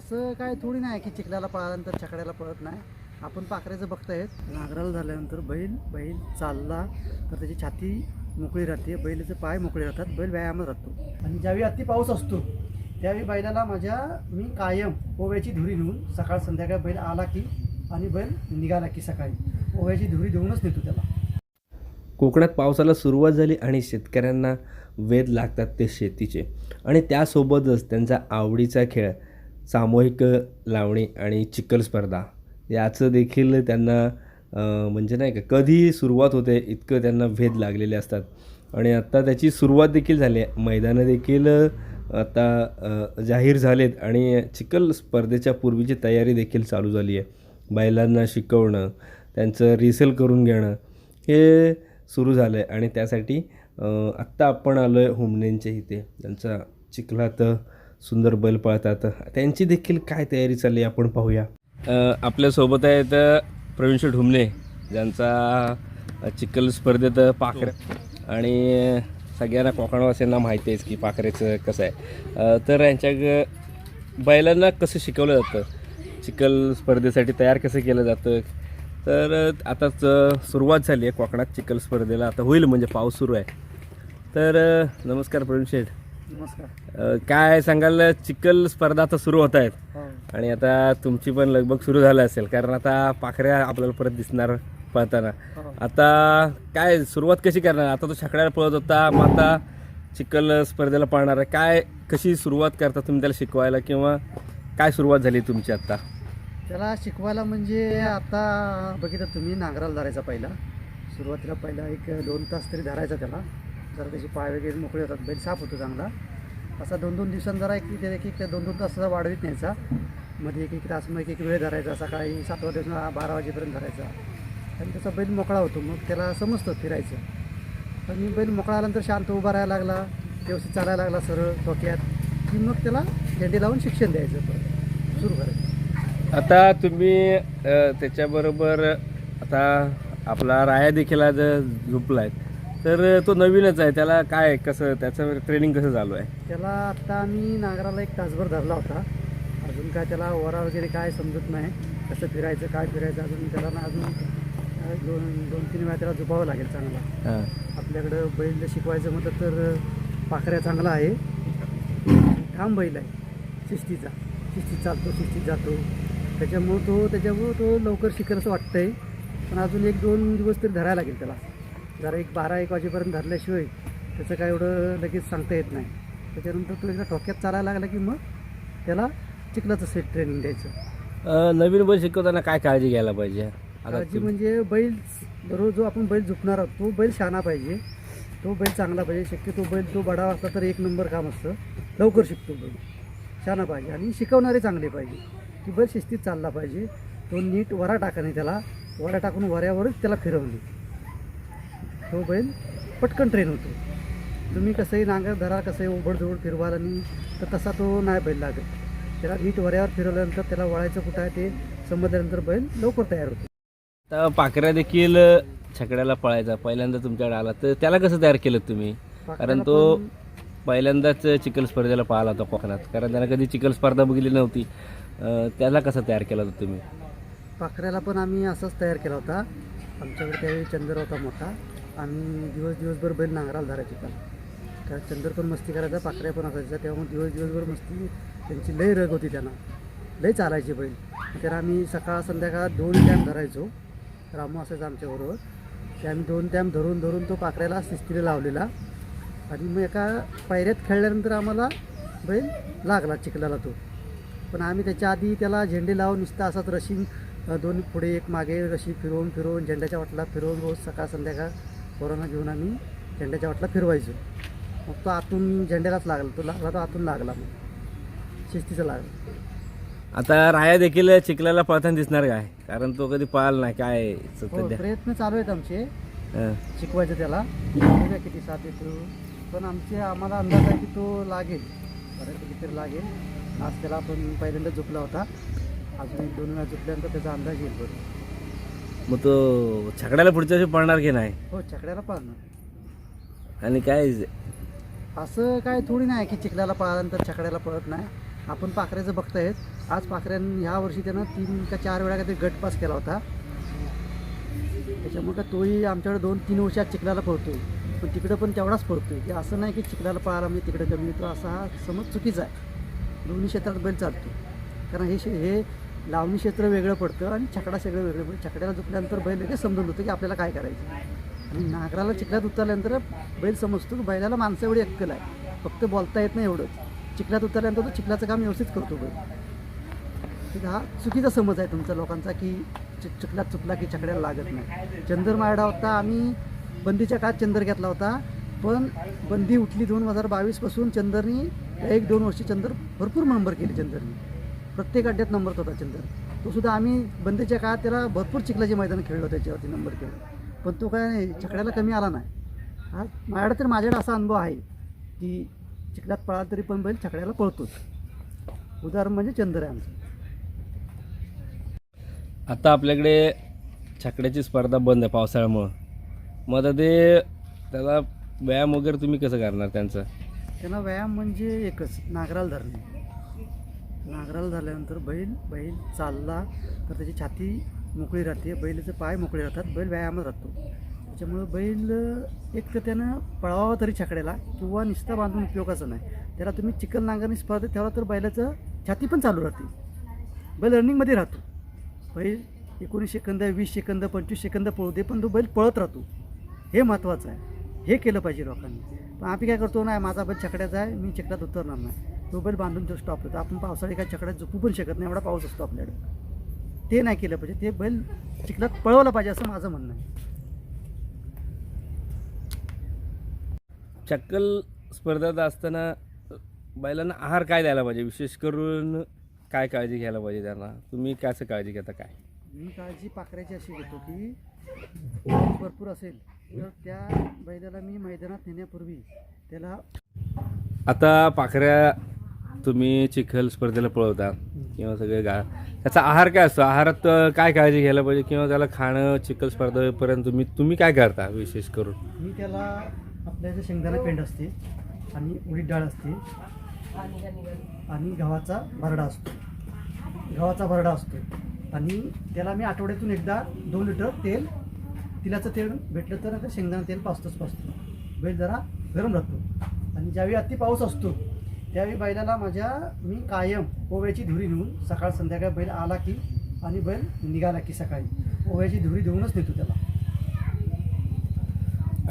असं काय थोडी नाही की चिखल्याला पळाल्यानंतर छकड्याला पळत नाही. आपण पाखरेचं बघतायत नांगराला झाल्यानंतर बैल बैल चालला तर त्याची छाती मोकळी राहते. बैलाचे पाय मोकळे राहतात. बैल व्यायामात राहतो. आणि ज्यावेळी अति पाऊस असतो त्यावेळी बैलाला माझ्या मी कायम ओव्याची धुरी नेऊन सकाळ संध्याकाळ बैल आला की आणि बैल निघाला की सकाळी. ओव्याची धुरी देऊनच नेतो त्याला. कोकणात पावसाला सुरुवात झाली आणि शेतकऱ्यांना वेध लागतात ते शेतीचे. आणि त्यासोबतच त्यांचा आवडीचा खेळ सामूहिक लावणी आणि चिखल स्पर्धा याचं देखील त्यांना म्हणजे नाही का कधी सुरुवात होते इतकं त्यांना भेद लागलेले असतात. आणि आत्ता त्याची सुरुवात देखील झाली आहे. मैदानं देखील आता जाहीर झालेत आणि चिखल स्पर्धेच्या पूर्वीची तयारी देखील चालू झाली आहे. बैलांना शिकवणं त्यांचं रिसेल करून घेणं हे सुरू झालं आहे आणि त्यासाठी आत्ता आपण आलो आहे हुमनेंच्या इथे. त्यांचा चिखलात सुंदर बैल पळतात. त्यांची देखील काय तयारी चालली आहे आपण पाहूया. आपल्यासोबत आहेत प्रवीण शेठ ज्यांचा चिखल स्पर्धेत पाखर. आणि सगळ्यांना कोकणवासियांना माहिती आहेच की पाखरेचं कसं आहे. तर यांच्या बैलांना कसं शिकवलं जातं? चिखल स्पर्धेसाठी तयार कसं केलं जातं? तर आताच सुरुवात झाली आहे कोकणात चिखल स्पर्धेला. आता होईल म्हणजे पाऊस सुरू आहे. तर नमस्कार प्रवीण शेठ नमस्कार. काय सांगाल चिखल स्पर्धा आता सुरू होत आहेत. हो. आणि आता तुमची पण लगबग सुरू झालं असेल कारण आता पाखऱ्या आपल्याला परत दिसणार पळताना. हो. आता काय सुरुवात कशी करणार? आता तो छकड्याला पळत होता मग आता चिखल स्पर्धेला पळणार आहे. काय कशी सुरुवात करता तुम्ही त्याला शिकवायला किंवा काय सुरुवात झाली तुमची आता? त्याला शिकवायला म्हणजे आता बघितलं तुम्ही नांगराला धरायचा पहिला. सुरुवातीला पहिला एक दोन तास तरी धरायचा त्याला. जरा त्याचे पाय वगैरे मोकळे होतात बैल साफ होतो चांगला. असा दोन दोन दिवसांनी जरा एक एक एक दोन दोन तास वाढवीत न्यायचा मध्ये एक एक तास मग एक एक वेळ धरायचा सकाळी सात वाजेपासून बारा वाजेपर्यंत धरायचा. आणि त्याचा बैल मोकळा होतो मग त्याला समजतं फिरायचं. आणि बैल मोकळा आल्यानंतर शांत उभा राहायला लागला व्यवस्थित चालायला लागला सरळ डोक्यात की मग त्याला झेंडे लावून शिक्षण द्यायचं सुरू करायचं. आता तुम्ही त्याच्याबरोबर आता आपला राया देखील आज झोपला आहे तर तो नवीनच आहे. त्याला काय कसं त्याचं ट्रेनिंग कसं चालू आहे? त्याला आत्ता आम्ही नागराला एक तासभर धरला होता. अजून काय त्याला वरा वगैरे काय समजत नाही. कसं फिरायचं काय फिरायचं अजून त्याला ना अजून दोन दोन तीन वेळा त्याला झोपावं लागेल चांगला. आपल्याकडं बैल शिकवायचं म्हटलं तर पाखऱ्या चांगला आहे. ठाम बैल आहे. शिस्तीचा. शिस्तीत चालतो शिस्तीत जातो. त्याच्यामुळं तो त्याच्यामुळं तो लवकर शिकेल असं वाटतंय. पण अजून एक दोन दिवस तरी धरायला लागेल त्याला. जरा एक बारा एक वाजेपर्यंत धरल्याशिवाय त्याचं काय एवढं लगेच सांगता येत नाही. त्याच्यानंतर तो एकदा ठोक्यात चालायला लागला की मग त्याला चिखलाचं सेट ट्रेनिंग द्यायचं. नवीन बैल शिकवताना काय काळजी घ्यायला पाहिजे? काळजी म्हणजे बैल बरोबर जो आपण बैल झुकणार आहोत तो बैल शहाणा पाहिजे. तो बैल चांगला पाहिजे. शक्यतो बैल तो बडावा असला तर एक नंबर काम असतं. लवकर शिकतो बैल. शहाणा पाहिजे. आणि शिकवणारे चांगले पाहिजे. की बैल शिस्तीत चालला पाहिजे. तो नीट वरा टाकाने त्याला. वरा टाकून वऱ्यावरच त्याला फिरवणे. तो बैल पटकन ट्रेन होतो. तुम्ही कसंही नांगर धरा कसंही ओबडधोबड फिरवाल आणि तर तसा तो नाही बैल लागत. त्याला नीट वऱ्यावर फिरवल्यानंतर त्याला वळायचं कुठं आहे ते समजल्यानंतर बैल लवकर तयार होतो. आता पाखऱ्या देखील छकड्याला पळायचा. पहिल्यांदा तुमच्याकडे आला तर त्याला कसं तयार केलं तुम्ही? कारण तो पहिल्यांदाच चिखल स्पर्धेला पाहिला होता कोकणात. कारण त्यानं कधी चिखल स्पर्धा बघितली नव्हती. त्याला कसं तयार केला होता तुम्ही? पाखऱ्याला पण आम्ही असंच तयार केला होता. आमच्याकडे त्यावेळी चंदर होता मोठा. आम्ही दिवस दिवसभर बैल नांगराला धरायचे पण. कारण चंदर पण मस्ती करायचा पाकऱ्या पण असायचा तेव्हा दिवस दिवसभर मस्ती त्यांची लय रग होती त्यांना. लय चालायची बैल. तर आम्ही सकाळ संध्याकाळ दोन टॅम धरायचो. रामू असायचा आमच्याबरोबर. ते आम्ही दोन टॅम धरून धरून तो पाकऱ्याला शिस्तीला लावलेला. आणि मग एका पायऱ्यात खेळल्यानंतर आम्हाला बैल लागला चिखलाला तो. पण आम्ही त्याच्या आधी त्याला झेंडे लावून नुसता असाच रशी दोन पुढे एक मागे रशी फिरवून फिरवून झेंड्याच्या वाटला फिरवून रोज सकाळ संध्याकाळ पोरांना घेऊन आम्ही झेंड्याच्या वाटला फिरवायचो. मग तो आतून झेंड्यालाच लागला तो लागला तो आतून लागला मग. शिस्तीचा लागला. आता राया देखील चिखलाला पळताना दिसणार काय? कारण तो कधी पळाला नाही काय हो सध्या प्रयत्न चालू आहेत आमचे. हं. शिकवायचं त्याला. बघूया किती साथ येतो. पण आमचे आम्हाला अंदाज आहे की तो लागेल. बऱ्यापैकी तरी लागेल. आज त्याला आपण पहिल्यांदा झुकला होता. अजून एक दोन वेळा झुकल्यानंतर त्याचा अंदाज येईल बरोबर मग तो छकड्याला पुढच्या वर्षी पळणार की नाही? हो छकड्याला पाळणार. आणि काय असं काय थोडी नाही की चिखल्याला पळाल्यानंतर छकड्याला पळत नाही. आपण पाखऱ्याचं बघतायत आज पाखऱ्यांनी ह्या वर्षी त्यानं तीन का चार वेळा काहीतरी गट पास केला होता. त्याच्यामुळे का तोही आमच्याकडे दोन तीन वर्षात चिखलाला पळतोय. पण तिकडं पण तेवढाच पळतोय. की असं नाही की चिखलाला पळाला म्हणजे तिकडं कमी. येतो असा हा समज चुकीचा आहे. दोन्ही क्षेत्रात बैल चालतो कारण हे शे हे लावणी क्षेत्र वेगळं पडतं आणि छकडा सगळं वेगळं पडतं. छकड्याला झुकल्यानंतर बैल लगेच समजून होतं की आपल्याला काय करायचं. आणि नागराला चिखलात उतरल्यानंतर बैल समजतो की बैलाला माणसं एवढी अक्कल आहे. फक्त बोलता येत नाही एवढंच. चिखल्यात उतरल्यानंतर तो चिखलाचं काम व्यवस्थित करतो बैल. ठीक हा चुकीचा समज आहे तुमचा लोकांचा की चिखल्यात चिखलात चुकला की छकड्याला लागत नाही. चंदर मारडा होता आम्ही बंदीच्या काळात चंदर घेतला होता. पण बंदी उठली दोन हजार बावीसपासून चंदरनी एक दोन वर्षी चंदर भरपूर नंबर केले चंदरनी. प्रत्येक अड्ड्यात नंबर होता चंदर तो सुद्धा आम्ही बंदीच्या काळात त्याला भरपूर चिखलाचे मैदान खेळलो त्याच्यावरती नंबर केला पण तो काय छकड्याला कमी आला नाही. हा माझ्याकडे तर माझ्याकडे असा अनुभव आहे की चिखलात पळा तरी पण बैल छकड्याला पळतोच. उदाहरण म्हणजे चंदर आहे आमचं. आता आपल्याकडे छकड्याची स्पर्धा बंद आहे पावसाळ्यामुळं. मग आता ते त्याला व्यायाम वगैरे तुम्ही कसं करणार त्यांचं? त्यांना व्यायाम म्हणजे एकच नागराला धरणे. नांगराला झाल्यानंतर बैल बैल चालला तर त्याची छाती मोकळी राहते. बैलाचे पाय मोकळे राहतात. बैल व्यायामात राहतो. त्याच्यामुळं बैल एक तर त्यानं पळावा तरी छकड्याला किंवा निस्ता बांधून उपयोगाचं नाही. त्याला तुम्ही चिकन नांगरणी स्पर्धेत तेव्हा तर बैलाचं छाती पण चालू राहते. बैल रनिंगमध्ये राहतो. बैल एकोणीस सेकंद वीस सेकंद पंचवीस सेकंद पळू दे पण तो बैल पळत राहतो. हे महत्त्वाचं आहे. हे केलं पाहिजे लोकांनी. पण आम्ही काय करतो नाही माझा बैल छकड्याचा आहे. मी चिखलात उतरणार नाही. तो बैल बांधून तो स्टॉप होतो आपण पावसाळी काय छकड्यात झोपू पण शकत नाही एवढा पाऊस असतो आपल्याकडे. ते नाही केलं पाहिजे ते बैल चिखलात पळवलं पाहिजे असं माझं म्हणणं आहे. चक्कल स्पर्धेत असताना बैलांना आहार काय द्यायला पाहिजे? विशेष करून काय काळजी घ्यायला पाहिजे त्यांना? तुम्ही कसं काळजी घेता काय? मी काळजी पाखराची अशी घेतो की भरपूर असेल तर त्या बैलाला मी मैदानात नेण्यापूर्वी त्याला आता पाखऱ्या तुम्ही चिखल स्पर्धेला पळवता किंवा सगळे गा त्याचा आहार काय असतो? आहारात काय काळजी घ्यायला पाहिजे किंवा त्याला खाणं चिखल स्पर्धेपर्यंत तुम्ही तुम्ही काय करता विशेष करून? मी त्याला आपल्या जे शेंगदाणा पेंड असते आणि उडीद डाळ असते आणि गव्हाचा भरडा असतो. गव्हाचा भरडा असतो. आणि त्याला मी आठवड्यातून एकदा दोन लिटर तेल तिलाचं तेल भेटलं तर आता शेंगदाणा तेल पाचतोच पाचतो बैल जरा गरम राहतो. आणि ज्यावेळी अति पाऊस असतो त्यावेळी बैलाला माझ्या मी कायम ओव्याची धुरी नेऊन सकाळ संध्याकाळ बैल आला की आणि बैल निघाला की सकाळी. ओव्याची धुरी देऊनच नेतो त्याला.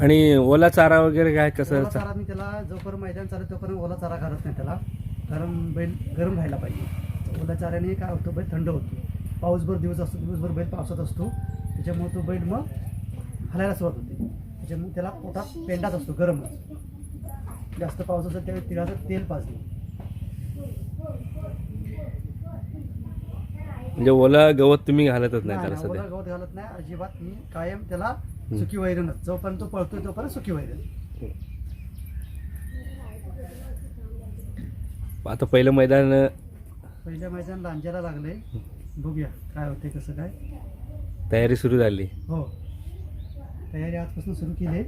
आणि ओला चारा वगैरे काय कसं ओला चारा मी त्याला जोपर्यंत मैदान चालत तोपर्यंत ओला चारा घालत नाही त्याला. कारण बैल गरम राहायला पाहिजे. ओला चाऱ्याने काय होतं बैल थंड होतो. पाऊसभर दिवस असतो दिवसभर बैल पावसात असतो. त्याच्यामुळे तो बैल मग हलायला सुरुवात होते. त्याच्यामुळे त्याला पोटात पेंडाच असतो गरमच. जास्त पाऊस असेल त्यावेळी तिळाचं तेल पाजलं. म्हणजे ओला गवत तुम्ही घालतच नाही त्याला नाही, सध्या. ओला गवत घालत नाही. अजिबात मी कायम त्याला सुकी वैरणच जोपर्यंत तो पळतोय तोपर्यंत सुकी वैरण आता पहिलं मैदान पहिल्या मैदान लांजाला लागले बघूया काय होते कसं काय. तयारी सुरू झाली. हो. तयारी आजपासून सुरू केली आहे.